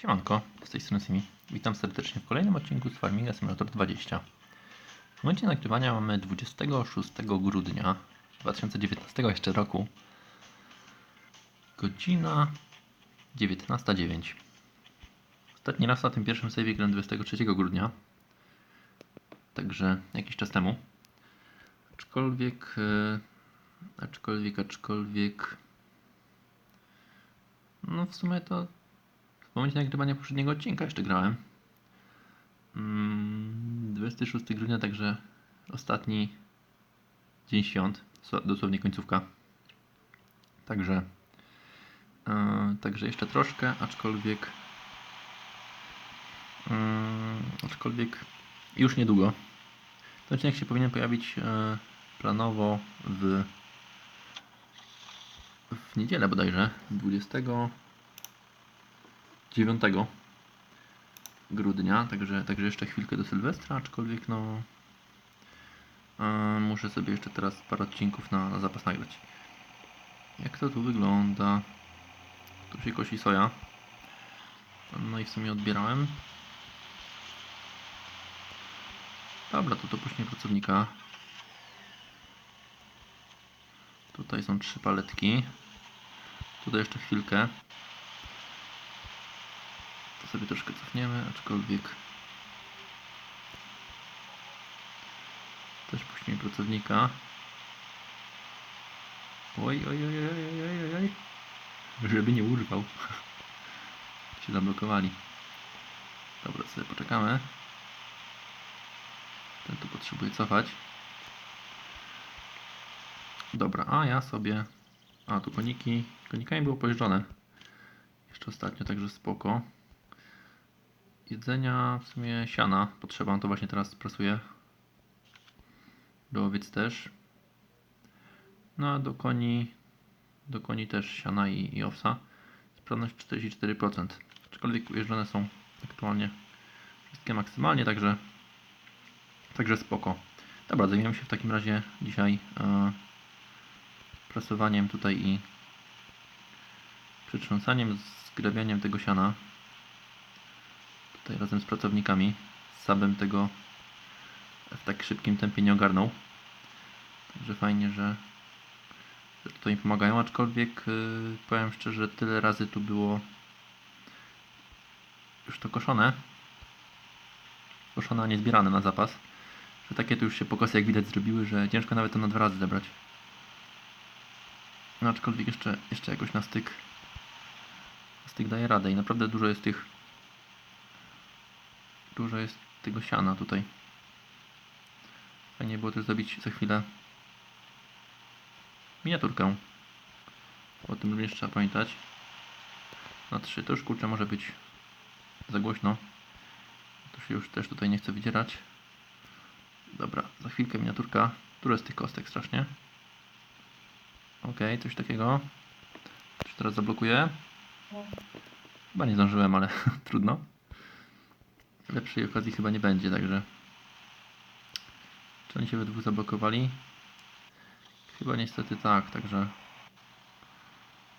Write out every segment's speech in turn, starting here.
Siemanko, z tej strony Simi. Witam serdecznie w kolejnym odcinku z Farminga Simulator 20. W momencie nagrywania mamy 26 grudnia 2019 jeszcze roku. Godzina 19.09. Ostatni raz na tym pierwszym save grałem 23 grudnia. Także jakiś czas temu. Aczkolwiek, e, aczkolwiek, aczkolwiek, no w sumie to momencie nagrywania poprzedniego odcinka jeszcze grałem. Mm, 26 grudnia, także ostatni dzień świąt, dosłownie końcówka. Także, e, także jeszcze troszkę, aczkolwiek, mm, aczkolwiek już niedługo. Ten odcinek się powinien pojawić e, planowo w, w niedzielę bodajże, 20 9 grudnia, także, także jeszcze chwilkę do Sylwestra, aczkolwiek no muszę sobie jeszcze teraz parę odcinków na, na zapas nagrać. Jak to tu wygląda? Tu się kosi soja. No i w sumie odbierałem. Dobra, to dopuśćmy pracownika. Tutaj są trzy paletki. Tutaj jeszcze chwilkę. Sobie troszkę cofniemy, aczkolwiek też puścimy pracownika. Oj, oj, oj, oj, oj, oj, oj, oj. Żeby nie urwał. się zablokowali. Dobra, sobie poczekamy. Ten tu potrzebuje cofać. Dobra, a ja sobie... A, tu koniki... Konikami było pojeżdżone. Jeszcze ostatnio, także spoko. Jedzenia, w sumie siana potrzeba, to właśnie teraz pracuję. Do owiec też. No a do koni, do koni też siana i, i owsa. Sprawność 44%. Aczkolwiek ujeżdżone są aktualnie wszystkie maksymalnie, także także spoko. Dobra, zajmiemy się w takim razie dzisiaj e, prasowaniem tutaj i przytrząsaniem, zgrabianiem tego siana tutaj razem z pracownikami. Sabem tego w tak szybkim tempie nie ogarnął. Także fajnie, że, że tutaj im pomagają, aczkolwiek yy, powiem szczerze, tyle razy tu było już to koszone. Koszone, a nie zbierane na zapas. Że takie tu już się pokosy jak widać zrobiły, że ciężko nawet to na dwa razy zebrać. No aczkolwiek jeszcze, jeszcze jakoś na styk na styk daje radę i naprawdę dużo jest tych dużo jest tego siana tutaj. Fajnie było też zrobić za chwilę miniaturkę. O tym również trzeba pamiętać. Na 3 to już kurczę może być za głośno. To się już też tutaj nie chce wydzierać. Dobra, za chwilkę miniaturka. Dużo jest tych kostek strasznie. Ok, coś takiego. Coś teraz zablokuję. Chyba nie zdążyłem, ale trudno lepszej okazji chyba nie będzie, także czy oni się we dwóch zablokowali? Chyba niestety tak, także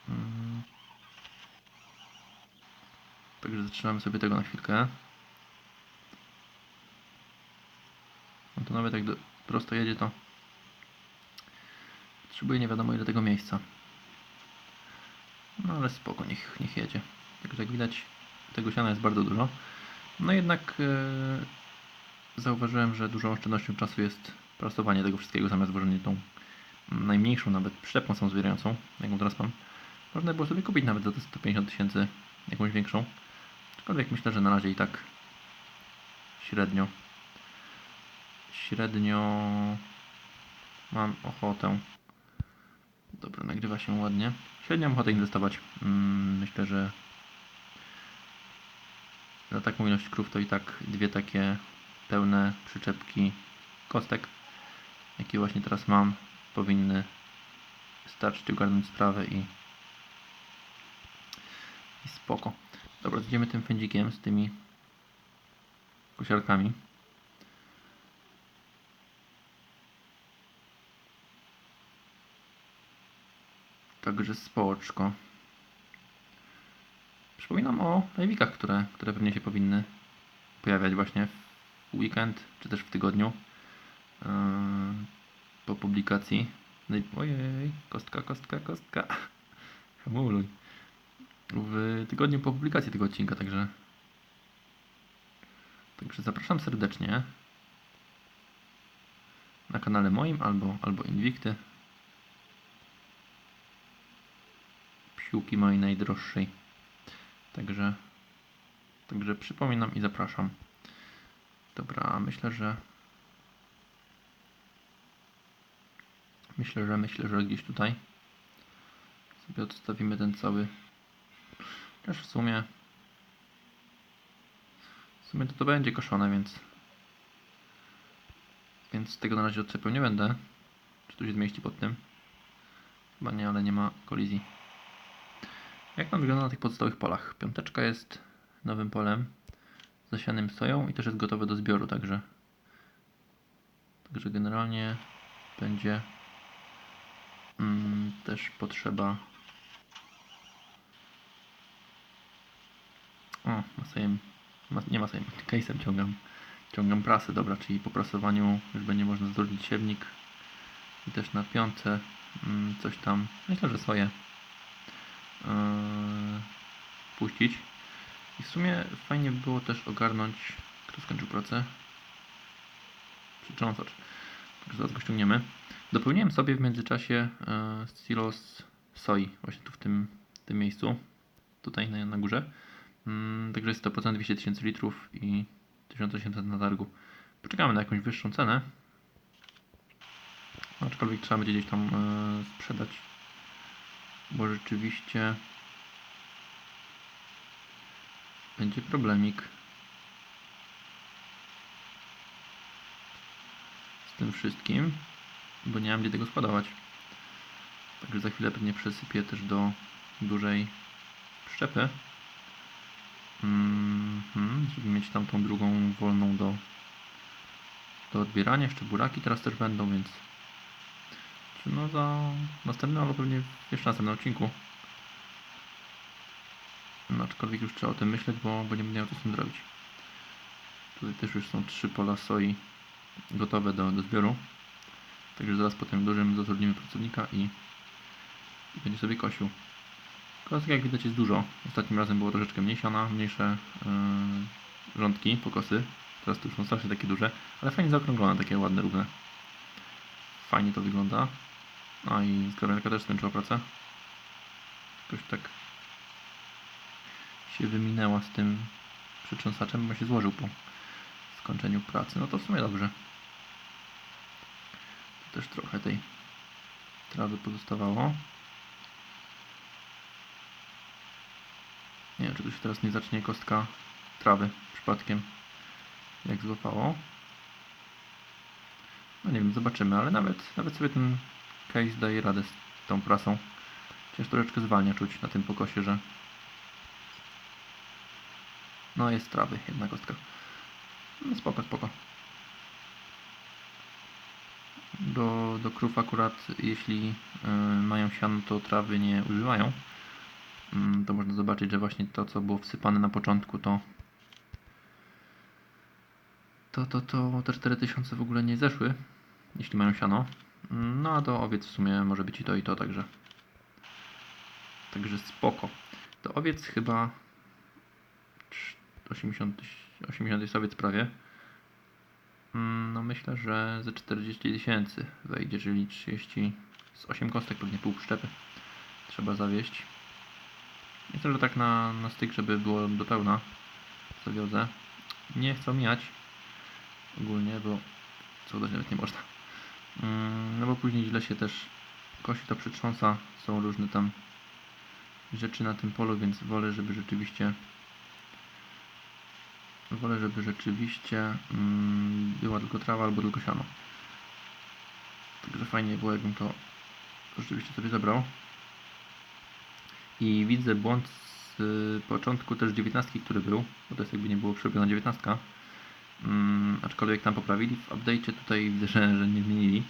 mm, także zatrzymamy sobie tego na chwilkę. No to nawet jak do, prosto jedzie to potrzebuje nie wiadomo ile tego miejsca. No ale spoko, niech, niech jedzie. Także jak widać tego siana jest bardzo dużo no jednak e, zauważyłem, że dużą oszczędnością czasu jest prasowanie tego wszystkiego zamiast włożenie tą najmniejszą nawet przyczepą samozbierającą, jaką teraz mam. Można było sobie kupić nawet za te 150 tysięcy jakąś większą. Aczkolwiek myślę, że na razie i tak średnio średnio mam ochotę. Dobra, nagrywa się ładnie. Średnio mam ochotę inwestować. Mm, Myślę, że za taką ilość krów to i tak dwie takie pełne przyczepki kostek, jakie właśnie teraz mam, powinny wystarczyć ogarnąć sprawę i, i spoko. Dobra, zjedziemy tym fędzikiem z tymi kosiarkami. Także spoczko. Przypominam o live'ikach, które, które pewnie się powinny pojawiać właśnie w weekend, czy też w tygodniu yy, po publikacji. No Ojej, kostka, kostka, kostka. Hamuluj. W tygodniu po publikacji tego odcinka, także Także zapraszam serdecznie na kanale moim albo, albo Invicty. Psiłki mojej najdroższej. Także, także przypominam i zapraszam. Dobra, myślę, że myślę, że myślę, że gdzieś tutaj sobie odstawimy ten cały też w sumie w sumie to to będzie koszone, więc więc tego na razie odczepiał nie będę. Czy tu się zmieści pod tym? Chyba nie, ale nie ma kolizji. Jak nam wygląda na tych pozostałych polach? Piąteczka jest nowym polem zasianym soją i też jest gotowe do zbioru, także także generalnie będzie mm, też potrzeba o, masejem ma, nie masejem, case'em ciągam. Ciągam prasę, dobra, czyli po prasowaniu już będzie można zdolnić siewnik i też na piątce mm, coś tam, myślę, że yy, puścić i w sumie fajnie by było też ogarnąć kto skończył pracę przytrząsacz także zaraz go ściągniemy dopełniłem sobie w międzyczasie yy, silos soi właśnie tu w tym, tym miejscu tutaj na, na górze Mm, Także jest to procent 200 tysięcy litrów i 1800 na targu. Poczekamy na jakąś wyższą cenę. Aczkolwiek trzeba będzie gdzieś tam e, sprzedać. Bo rzeczywiście będzie problemik z tym wszystkim, bo nie mam gdzie tego składować. Także za chwilę pewnie przesypię też do dużej przyczepy. Mhm, żeby mieć tam tą drugą wolną do, do odbierania. Jeszcze buraki teraz też będą, więc no za następnym, albo pewnie jeszcze na następnym odcinku. No, aczkolwiek już trzeba o tym myśleć, bo, bo nie będę miał co z tym zrobić. Tutaj też już są trzy pola soi gotowe do, do zbioru. Także zaraz po tym dużym zatrudnimy pracownika i, i będzie sobie kosił. Kostek jak widać jest dużo. Ostatnim razem było troszeczkę mniej siana, mniejsze yy, rządki, pokosy. Teraz to już są strasznie takie duże, ale fajnie zaokrąglone, takie ładne, równe. Fajnie to wygląda. A i zgrabianka też skończyła pracę. Jakoś tak się wyminęła z tym przytrząsaczem, bo się złożył po skończeniu pracy. No to w sumie dobrze. Tu też trochę tej trawy pozostawało. Nie wiem, czy tu się teraz nie zacznie kostka trawy przypadkiem, jak złapało. No nie wiem, zobaczymy, ale nawet, nawet sobie ten case daje radę z tą prasą. Chociaż troszeczkę zwalnia czuć na tym pokosie, że no jest trawy, jedna kostka. No spoko, spoko. Do, do krów akurat, jeśli y, mają siano, to trawy nie używają. Mm, to można zobaczyć, że właśnie to, co było wsypane na początku, to to, to, to te 4000 w ogóle nie zeszły, jeśli mają siano. No a do owiec w sumie może być i to i to, także także spoko. Do owiec chyba 80, tyś- 80 jest owiec prawie. Mm, No myślę, że ze 40 tysięcy wejdzie, czyli 30 z 8 kostek, pewnie pół przyczepy trzeba zawieść. Myślę, że tak na, na styk, żeby było do pełna zawiozę. Nie chcę mijać ogólnie, bo co nawet nie można. Mm, No bo później źle się też kosi to przytrząsa. Są różne tam rzeczy na tym polu, więc wolę, żeby rzeczywiście wolę, żeby rzeczywiście mm, była tylko trawa albo tylko siano. Także fajnie było, jakbym to rzeczywiście sobie zabrał. I widzę błąd z początku też 19, który był, bo to jest jakby nie było przerobiona 19. Mm, aczkolwiek tam poprawili w update'cie tutaj widzę, że, że nie zmienili.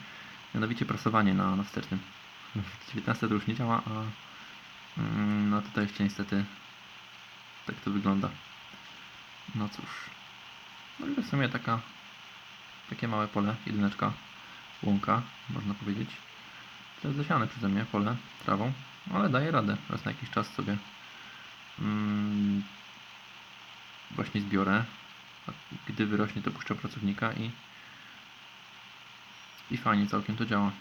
Mianowicie prasowanie na, na wstecznym. W 19 to już nie działa, a mm, no tutaj jeszcze niestety tak to wygląda. No cóż. No i w sumie taka, takie małe pole, jedyneczka, łąka, można powiedzieć. To jest zasiane przeze mnie pole trawą, ale daje radę. Raz na jakiś czas sobie mm, właśnie zbiorę. Gdy wyrośnie, to puszczę pracownika i i fajnie całkiem to działa.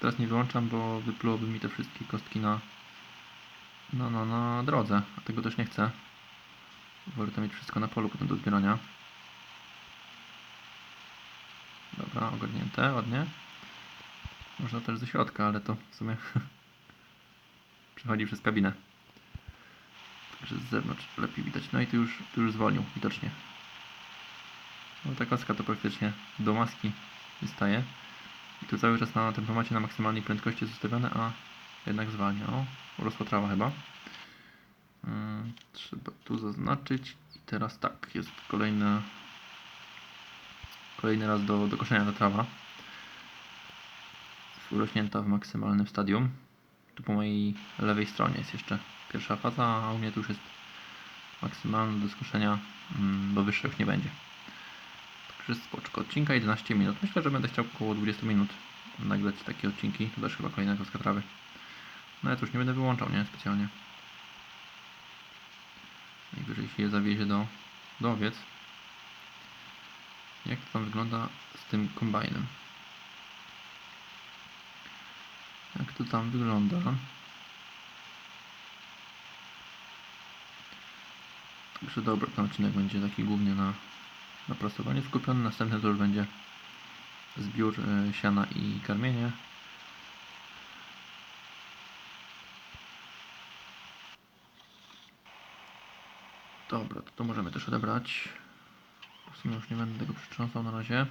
Teraz nie wyłączam, bo wyplułoby mi te wszystkie kostki na, na, na, na drodze, a tego też nie chcę. Wolę to mieć wszystko na polu potem do zbierania. Dobra, ogarnięte, ładnie. Można też ze środka, ale to w sumie przechodzi przez kabinę. Także z zewnątrz lepiej widać. No i tu już, tu już zwolnił, widocznie. No ta kostka to praktycznie do maski wystaje. I tu cały czas na tempomacie na maksymalnej prędkości jest ustawione, a jednak zwalnia. O, urosła trawa chyba. Mm, Trzeba tu zaznaczyć. I teraz tak, jest kolejny kolejny raz do, do koszenia ta trawa. Urośnięta w maksymalnym stadium. Tu po mojej lewej stronie jest jeszcze pierwsza faza, a u mnie tu już jest maksymalne do skoszenia, mm, bo wyższe już nie będzie. Spoczko. Odcinka 11 minut. Myślę, że będę chciał około 20 minut nagrać takie odcinki. Tu też chyba kolejna kostka trawy. No ja to już nie będę wyłączał, nie? Specjalnie. Najwyżej się je zawiezie do, do owiec. Jak to tam wygląda z tym kombajnem? Jak to tam wygląda? Także dobra, ten odcinek będzie taki głównie na, na prasowanie skupiony. Następny to już będzie zbiór e, siana i karmienie. Dobra, to, to możemy też odebrać. W sumie już nie będę tego przytrząsał na razie.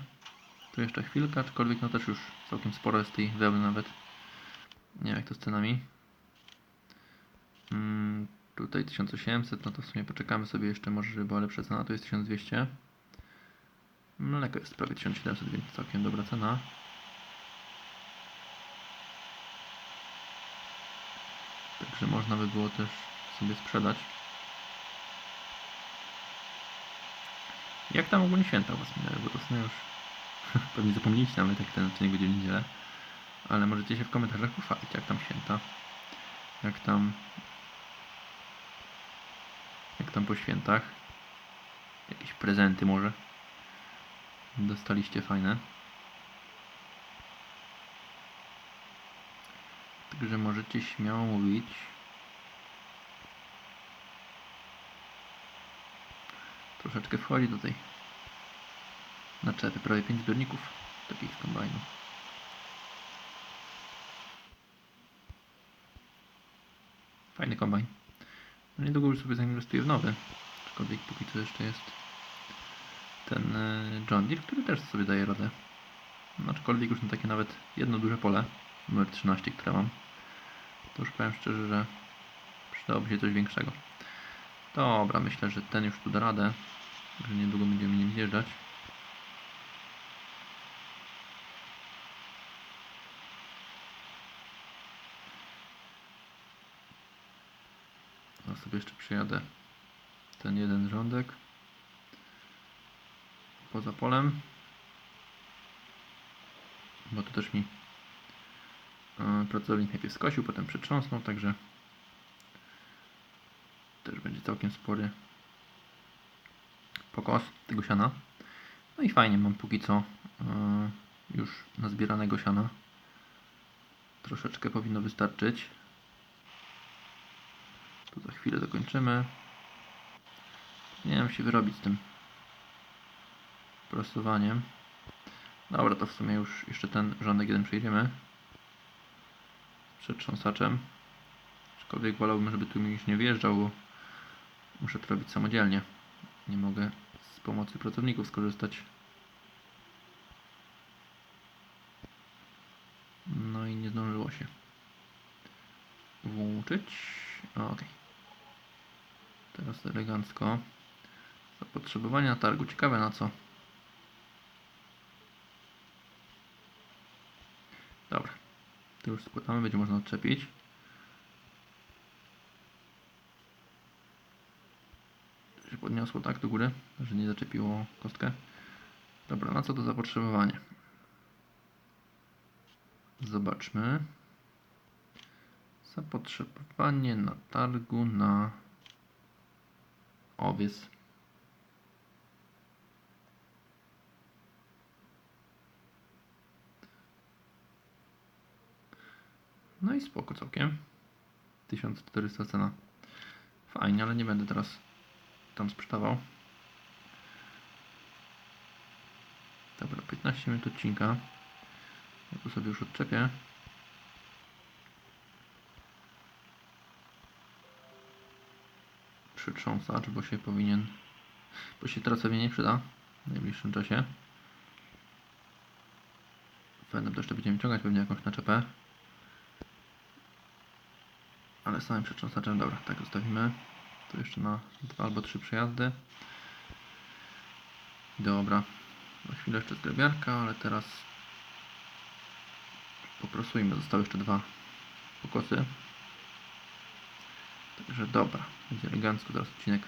Tu jeszcze chwilkę, aczkolwiek no też już całkiem sporo jest tej wełny nawet. Nie wiem jak to z cenami. Mm, tutaj 1800, no to w sumie poczekamy sobie jeszcze, może była lepsza cena, tu jest 1200. Mleko jest prawie 1700, więc całkiem dobra cena. Także można by było też sobie sprzedać. Jak tam ogólnie święta Was minęły? Bo to sumie już pewnie zapomnieliście nawet jak ten odcinek będzie w niedzielę. Ale możecie się w komentarzach pochwalić, jak tam święta. Jak tam... Jak tam po świętach. Jakieś prezenty może. Dostaliście fajne. Także możecie śmiało mówić. Troszeczkę wchodzi do tej naczepy. Prawie 5 zbiorników takich z kombajnu. Fajny kombajn. No niedługo już sobie zainwestuję w nowy. Aczkolwiek póki co jeszcze jest ten e, John Deere, który też sobie daje radę. Aczkolwiek już na takie nawet jedno duże pole, numer 13, które mam, to już powiem szczerze, że przydałoby się coś większego. Dobra, myślę, że ten już tu da radę, że niedługo będziemy nim zjeżdżać. Ja sobie jeszcze przejadę ten jeden rządek poza polem. Bo to też mi e, pracownik najpierw skosił, potem przetrząsnął, także też będzie całkiem spory pokos tego siana. No i fajnie, mam póki co e, już nazbieranego siana. Troszeczkę powinno wystarczyć. Tu za chwilę dokończymy. Nie wiem się wyrobić z tym prostowaniem. Dobra, to w sumie już jeszcze ten rządek jeden przejdziemy. Przed trząsaczem. Aczkolwiek wolałbym, żeby tu mi już nie wjeżdżał, bo muszę to robić samodzielnie. Nie mogę z pomocy pracowników skorzystać. No i nie zdążyło się włączyć. Ok. Teraz elegancko. Zapotrzebowanie na targu. Ciekawe na co. Dobra. To już składamy, będzie można odczepić. podniosło tak do góry, że nie zaczepiło kostkę. Dobra, na co to zapotrzebowanie? Zobaczmy. Zapotrzebowanie na targu na owiec. No i spoko całkiem. 1400 cena. Fajnie, ale nie będę teraz tam sprzedawał. Dobra, 15 minut odcinka. Ja tu sobie już odczepię. Przytrząsacz, bo się powinien... Bo się teraz sobie nie przyda w najbliższym czasie. Fajnym też to będziemy ciągać pewnie jakąś naczepę. Ale samym przetrząsaczem, dobra, tak zostawimy. Tu jeszcze na dwa albo trzy przejazdy. Dobra. Na chwilę jeszcze zgrabiarka, ale teraz poprosujmy. Zostały jeszcze dwa pokosy. Także dobra. Będzie elegancko teraz odcinek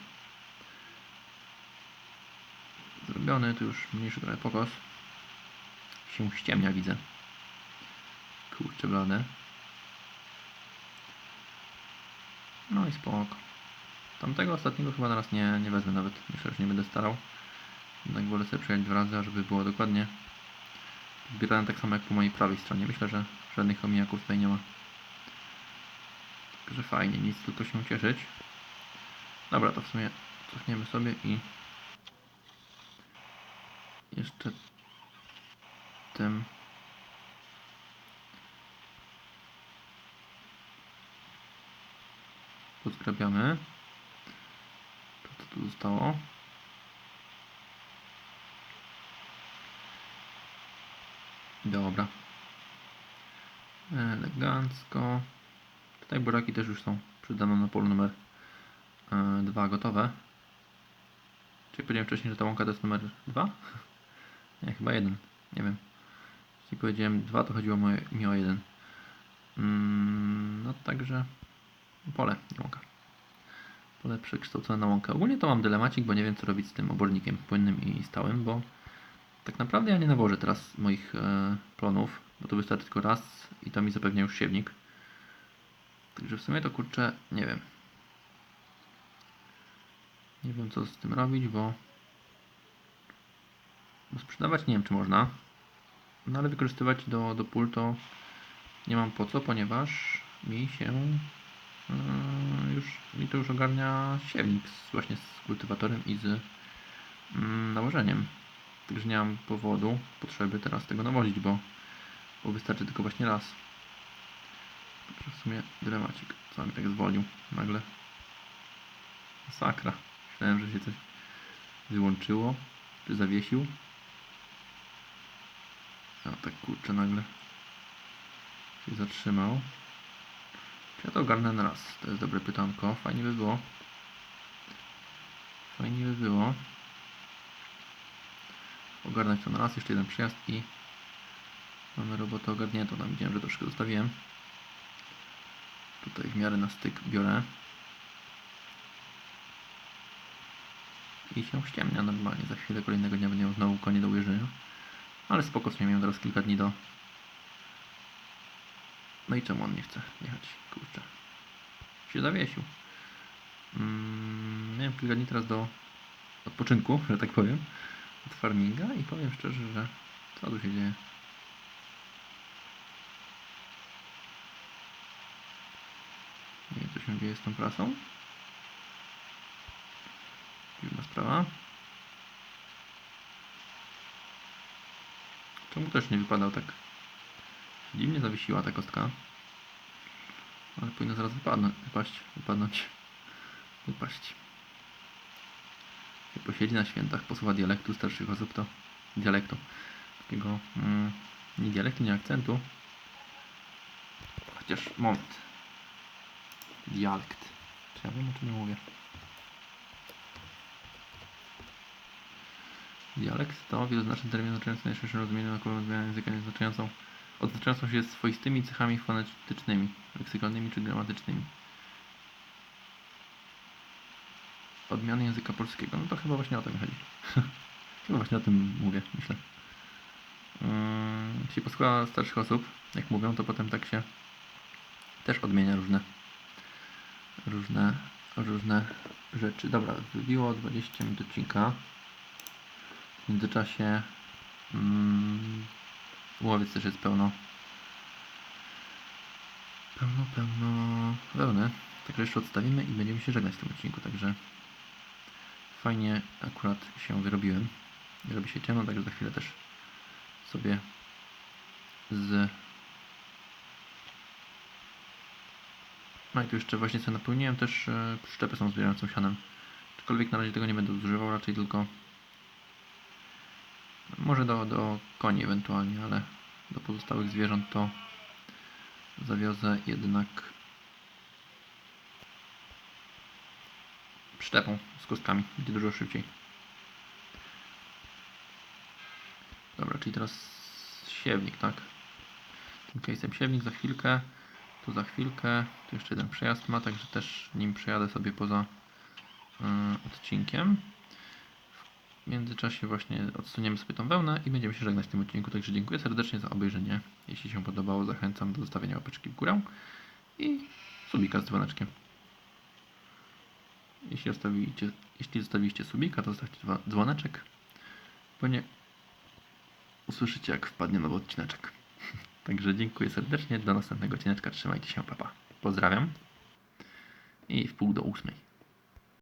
zrobiony. Tu już mniejszy trochę pokos. Się ściemnia widzę. Kurczę blade. No i spoko. Tamtego ostatniego chyba teraz nie, nie wezmę nawet. Myślę, że nie będę starał. Jednak wolę sobie przejechać dwa razy, żeby było dokładnie zbierane tak samo jak po mojej prawej stronie. Myślę, że żadnych omijaków tutaj nie ma. Także fajnie, nic tylko się cieszyć. Dobra, to w sumie cofniemy sobie i jeszcze tym pozgrabiamy. To co tu zostało? Dobra. Elegancko. Tutaj buraki też już są przydane na polu numer 2 gotowe. Czyli powiedziałem wcześniej, że ta łąka to jest numer 2? Nie, chyba jeden. Nie wiem. Jeśli powiedziałem 2, to chodziło mi o 1. Mm, no także pole, nie łąka. Pole przekształcone na łąkę. Ogólnie to mam dylemacik, bo nie wiem co robić z tym obornikiem płynnym i stałym, bo tak naprawdę ja nie nawożę teraz moich e, plonów, bo to wystarczy tylko raz i to mi zapewnia już siewnik. Także w sumie to kurczę, nie wiem. Nie wiem co z tym robić, bo, bo sprzedawać nie wiem czy można. No ale wykorzystywać do, do pól to nie mam po co, ponieważ mi się już mi to już ogarnia siewnik z, właśnie z kultywatorem i z mm, nawożeniem. Także nie mam powodu, potrzeby teraz tego nawozić, bo, bo wystarczy tylko właśnie raz. Także w sumie dylemacik. Co mi tak zwolił nagle? Masakra. Myślałem, że się coś wyłączyło, czy zawiesił. A tak kurczę nagle się zatrzymał. Czy ja to ogarnę na raz? To jest dobre pytanko. Fajnie by było. Fajnie by było. Ogarnąć to na raz. Jeszcze jeden przejazd i mamy robotę ogarniętą. Tam widziałem, że troszkę zostawiłem. Tutaj w miarę na styk biorę. I się ściemnia normalnie. Za chwilę kolejnego dnia miał znowu konie do ujeżdżenia. Ale spoko, miałem teraz kilka dni do... No i czemu on nie chce jechać? Kurczę. Się zawiesił. Mm, miałem kilka dni teraz do odpoczynku, że tak powiem. Od farminga i powiem szczerze, że co tu się dzieje? Nie wiem, co się dzieje z tą prasą. Dziwna sprawa. Czemu też nie wypadał tak? Dziwnie zawiesiła ta kostka. Ale powinna zaraz wypadnąć, wypaść, wypadnąć, wypaść. Jak posiedzi na świętach, posłucha dialektu starszych osób, to dialektu. Takiego, mm, nie dialektu, nie akcentu. Chociaż, moment. Dialekt. Czy ja wiem, o czym mówię? Dialekt to wieloznaczny termin oznaczający najszerszym naukowym odmianę języka oznaczającą, odznaczającą się swoistymi cechami fonetycznymi, leksykalnymi czy gramatycznymi. odmiany języka polskiego. No to chyba właśnie o to mi chodzi. chyba właśnie o tym mówię, myślę. Mm, jeśli posłucha starszych osób, jak mówią, to potem tak się też odmienia różne różne różne rzeczy. Dobra, wybiło 20 minut odcinka. W międzyczasie mm, łowiec też jest pełno pełno, pełno wełny. Także jeszcze odstawimy i będziemy się żegnać w tym odcinku. Także fajnie akurat się wyrobiłem. Robi się ciemno, także za chwilę też sobie z... No i tu jeszcze właśnie sobie napełniłem też e, przyczepę są zbierającą sianem. Aczkolwiek na razie tego nie będę zużywał, raczej tylko może do, do koni ewentualnie, ale do pozostałych zwierząt to zawiozę jednak przyczepą z kostkami. Będzie dużo szybciej. Dobra, czyli teraz siewnik, tak? Tym case'em siewnik za chwilkę. Tu za chwilkę. Tu jeszcze jeden przejazd ma, także też nim przejadę sobie poza y, odcinkiem. W międzyczasie właśnie odsuniemy sobie tą wełnę i będziemy się żegnać w tym odcinku. Także dziękuję serdecznie za obejrzenie. Jeśli się podobało, zachęcam do zostawienia łapeczki w górę i subika z dzwoneczkiem. Jeśli, jeśli zostawiliście subika, to zostawcie dzwo- dzwoneczek, bo nie usłyszycie jak wpadnie nowy odcineczek. Także dziękuję serdecznie, do następnego odcineczka, trzymajcie się, papa. Pozdrawiam i w pół do ósmej.